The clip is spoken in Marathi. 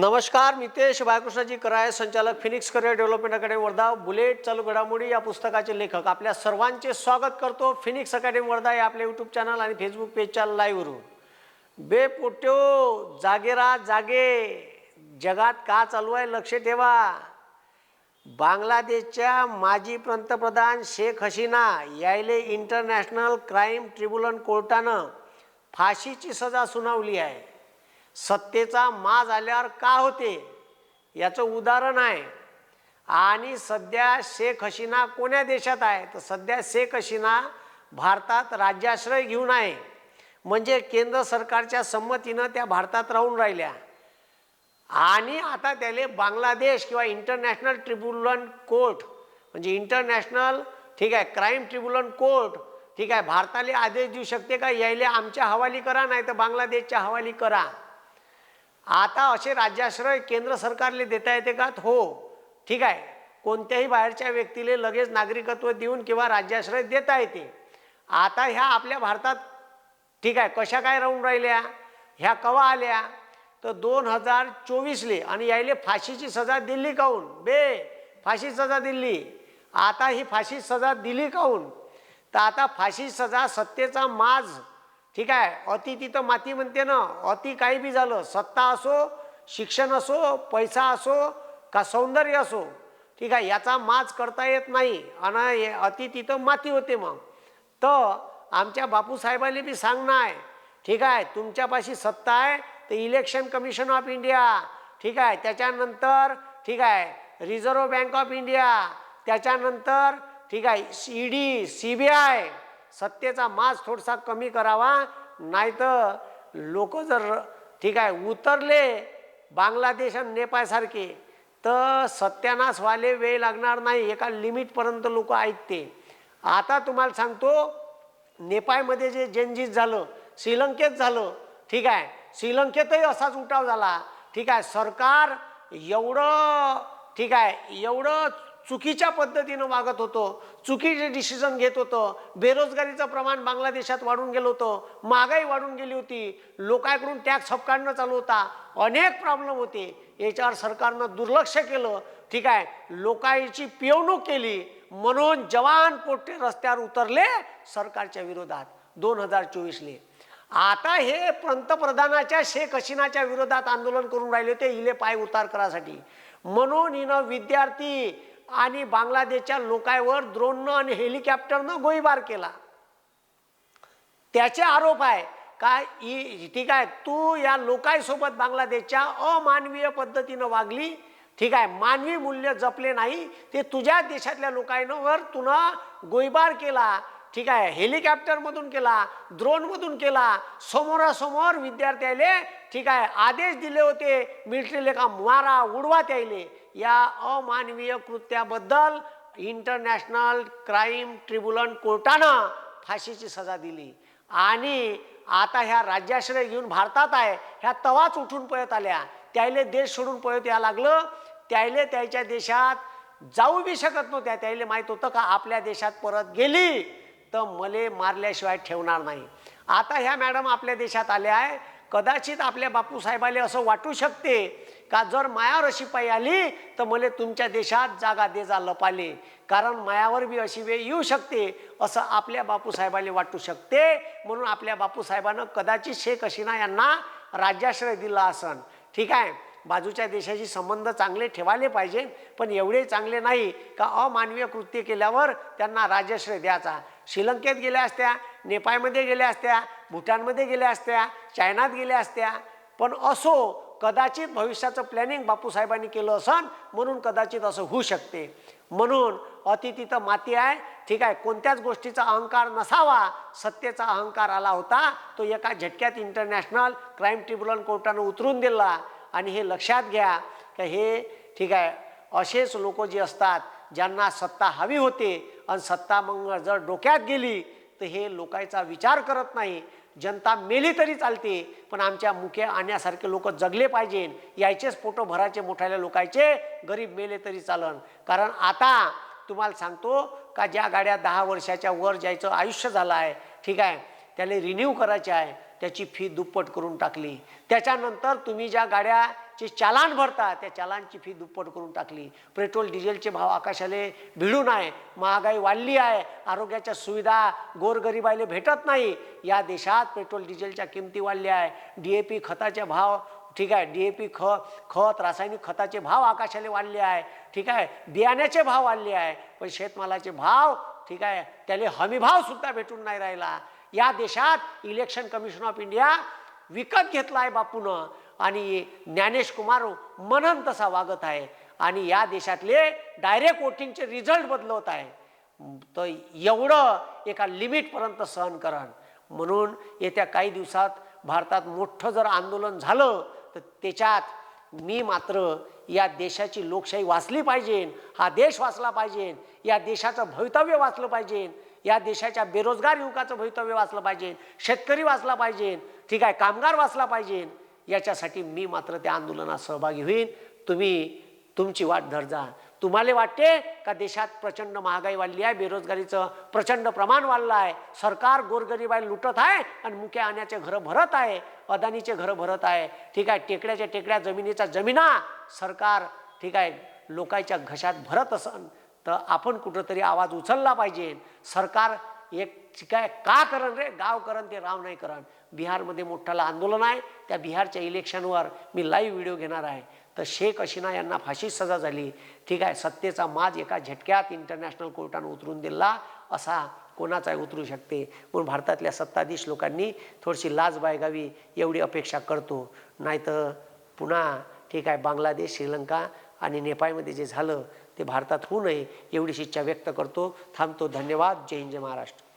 नमस्कार मितेश बाळकृष्णाजी कराय संचालक Phoenix career development academy Wardha bullet चालू घडामोडी या पुस्तकाचे लेखक. आपल्या सर्वांचे स्वागत करतो फिनिक्स अकॅडमी वर्धा या आपल्या यूट्यूब चॅनल आणि फेसबुक पेजच्या लाईव्हवरून बे पोट्यो जागेरा जागे जगात का चालू आहे लक्ष ठेवा. बांगलादेशच्या माजी पंतप्रधान शेख हसीना यायले इंटरनॅशनल क्राईम ट्रिब्युनल कोर्टानं फाशीची सजा सुनावली आहे. सत्तेचा माज आल्यावर का होते? याचं उदाहरण आहे. आणि सध्या शेख हसीना कोण्या देशात आहे? तर सध्या शेख हसीना भारतात राज्याश्रय घेऊन आहे. म्हणजे केंद्र सरकारच्या संमतीनं त्या भारतात राहून राहिल्या. आणि आता त्याले बांगलादेश किंवा इंटरनॅशनल ट्रिब्युनल कोर्ट म्हणजे इंटरनॅशनल ठीक आहे क्राईम ट्रिब्युनल कोर्ट ठीक आहे भारताले आदेश देऊ शकते का? यायले आमच्या हवाली करा नाही तर बांगलादेशच्या हवाली करा. आता असे राज्याश्रय केंद्र सरकारले देता येते का? हो. ठीक आहे. कोणत्याही बाहेरच्या व्यक्तीले लगेच नागरिकत्व देऊन किंवा राज्याश्रय देता येते. आता ह्या आपल्या भारतात ठीक आहे कशा काय राहून राहिल्या? ह्या कवा आल्या? तर दोन हजार चोवीसले आणि यायले फाशीची सजा दिली काऊन? बे फाशी सजा दिली आता ही फाशी सजा दिली काऊन? तर आता फाशी सजा सत्तेचा माज ठीक आहे अति तिथं माती म्हणते ना अति काही बी झालं सत्ता असो शिक्षण असो पैसा असो का सौंदर्य असो ठीक आहे याचा माज करता येत नाही आणि हे अति तिथं माती होते मग. तर आमच्या बापूसाहेबांनी बी सांगणं आहे ठीक आहे तुमच्यापाशी सत्ता आहे तर इलेक्शन कमिशन ऑफ इंडिया ठीक आहे त्याच्यानंतर ठीक आहे रिझर्व्ह बँक ऑफ इंडिया त्याच्यानंतर ठीक आहे E D C B I सत्तेचा मास थोडासा कमी करावा नाहीतर लोक जर ठीक आहे उतरले बांगलादेश आणि नेपाळसारखे तर सत्यानाश व्हायला वेळ लागणार नाही एका लिमिटपर्यंत लोक ऐकते आता तुम्हाला सांगतो नेपाळमध्ये जे जनजीत झालं श्रीलंकेत झालं ठीक आहे श्रीलंकेतही असाच उठाव झाला. ठीक आहे सरकार एवढं ठीक आहे एवढं चुकीच्या पद्धतीनं वागत होतं चुकीचे डिसिजन घेत होतं बेरोजगारीचं प्रमाण बांगलादेशात वाढून गेलं होतं महागाई वाढून गेली होती लोकांकडून टॅक्स हपकाडणं चालू होता अनेक प्रॉब्लेम होते. याच्यावर सरकारनं दुर्लक्ष केलं. ठीक आहे लोकांची पिळवणूक केली. म्हणून जवान पोटे रस्त्यावर उतरले सरकारच्या विरोधात दोन हजार चोवीसले. आता हे पंतप्रधानाच्या शेख हसीनाच्या विरोधात आंदोलन करून राहिले होते हिले पाय उतार करासाठी. म्हणून हिनं विद्यार्थी आणि बांगलादेशच्या लोकांवर द्रोणनं आणि हेलिकॉप्टरनं गोळीबार केला. त्याचे आरोप आहे काय ठीक आहे तू या लोकांसोबत बांगलादेशच्या अमानवीय पद्धतीनं वागली ठीक आहे मानवी मूल्य जपले नाही ते तुझ्या देशातल्या लोकांवर तुनं गोळीबार केला ठीक आहे हेलिकॉप्टरमधून केला ड्रोनमधून केला समोरासमोर विद्यार्थ्याले ठीक आहे आदेश दिले होते मिलिटरीले का मारा उडवा त्याले या अमानवीय कृत्याबद्दल इंटरनॅशनल क्राईम ट्रिब्युनल कोर्टानं फाशीची सजा दिली. आणि आता ह्या राज्याश्रय घेऊन भारतात आहे ह्या तवाच उठून पळत आल्या. त्याले देश सोडून पळत या लागलं. त्याले त्याच्या देशात जाऊ बी शकत नव्हत्या. त्याले माहीत होतं का आपल्या देशात परत गेली तर मले मारल्याशिवाय ठेवणार नाही. आता ह्या मॅडम आपल्या देशात आल्या आहे. कदाचित आपल्या बापूसाहेबाले असं वाटू शकते का जर मायावर अशी पायी आली तर मला तुमच्या देशात जागा दे जा लपाले. कारण मायावर बी अशी वेळ येऊ शकते असं आपल्या बापूसाहेबाला वाटू शकते. म्हणून आपल्या बापूसाहेबानं कदाचित शेख हसीना यांना राज्याश्रय दिला असन. ठीक आहे? बाजूच्या देशाशी संबंध चांगले ठेवायला पाहिजे पण एवढे चांगले नाही का अमानवीय कृत्य केल्यावर त्यांना राज्याश्रय द्यायचा. श्रीलंकेत गेल्या असत्या नेपाळमध्ये गेल्या असत्या भूटानमध्ये गेल्या असत्या चायनात गेल्या असत्या पण असो कदाचित भविष्याचं प्लॅनिंग बापूसाहेबांनी केलं असन म्हणून कदाचित असं होऊ शकते. म्हणून अति तिथं माती आहे ठीक आहे कोणत्याच गोष्टीचा अहंकार नसावा सत्तेचा अहंकार आला होता तो एका झटक्यात इंटरनॅशनल क्राईम ट्रिब्युनल कोर्टानं उतरून दिला. आणि हे लक्षात घ्या की हे ठीक आहे असेच लोक जे असतात ज्यांना सत्ता हवी होते आणि सत्ता मग जर डोक्यात गेली तर हे लोकांचा विचार करत नाही. जनता मेली तरी चालते पण आमच्या मुखे आणण्यासारखे लोक जगले पाहिजे. यायचेच फोटो भरायचे मोठ्याल्या लोकायचे गरीब मेले तरी चालन. कारण आता तुम्हाला सांगतो का ज्या गाड्या दहा वर्षाच्या वर जायचं आयुष्य झालं आहे ठीक आहे? त्याला रिन्यू करायचे आहे. त्याची फी दुप्पट करून टाकली. त्याच्यानंतर तुम्ही ज्या गाड्याचे चालान भरता त्या चालानची फी दुप्पट करून टाकली. पेट्रोल डिझेलचे भाव आकाशाले भिडून आहे. महागाई वाढली आहे. आरोग्याच्या सुविधा गोरगरिबाईले भेटत नाही. या देशात पेट्रोल डिझेलच्या किमती वाढल्या आहे. डी ए पी खताचे भाव ठीक आहे. डी ए पी ख खत रासायनिक खताचे भाव आकाशाले वाढले आहे. ठीक आहे. बियाण्याचे भाव वाढले आहे. पण शेतमालाचे भाव ठीक आहे. त्याला हमीभावसुद्धा सुद्धा भेटून नाही राहिला. या देशात इलेक्शन कमिशन ऑफ इंडिया विकत घेतला आहे बापूनं. आणि ज्ञानेश कुमार मनन तसा वागत आहे. आणि या देशातले डायरेक्ट वोटिंगचे रिझल्ट बदलवत आहे. तर एवढं एका लिमिटपर्यंत सहन करण. म्हणून येत्या काही दिवसात भारतात मोठं जर आंदोलन झालं तर त्याच्यात मी मात्र या देशाची लोकशाही वाचली पाहिजे हा देश वाचला पाहिजे या देशाचं भवितव्य वाचलं पाहिजे या देशाच्या बेरोजगार युवकाचं भवितव्य वाचलं पाहिजे शेतकरी वाचला पाहिजे ठीक आहे कामगार वाचला पाहिजे याच्यासाठी मी मात्र त्या आंदोलनात सहभागी होईन. तुम्ही तुमची वाट धर जा. तुम्हाला वाटते का देशात प्रचंड महागाई वाढली आहे बेरोजगारीचं प्रचंड प्रमाण वाढलं आहे सरकार गोरगरीबाई लुटत आहे आणि मुख्या आण्याचे घरं भरत आहे अदानीचे घरं भरत आहे ठीक आहे टेकड्याच्या टेकड्या जमिनीचा जमिना सरकार ठीक आहे लोकांच्या घशात भरत असन तर आपण कुठंतरी आवाज उचलला पाहिजे. सरकार एक काय का करण रे? गाव करण ते राव नाही करण. बिहारमध्ये मोठाला आंदोलन आहे. त्या बिहारच्या इलेक्शनवर मी लाईव्ह व्हिडिओ घेणार आहे. तर शेख हसीना यांना फाशी सजा झाली. ठीक आहे सत्तेचा माज एका झटक्यात इंटरनॅशनल कोर्टानं उतरून दिला. असा कोणाचाही उतरू शकते. म्हणून भारतातल्या सत्ताधीश लोकांनी थोडीशी लाज बायगावी एवढी अपेक्षा करतो. नाहीतर पुन्हा ठीक आहे बांगलादेश श्रीलंका आणि नेपाळमध्ये जे झालं ते भारतात होऊ नये एवढीच इच्छा व्यक्त करतो. थांबतो. धन्यवाद. जय हिंद जय महाराष्ट्र.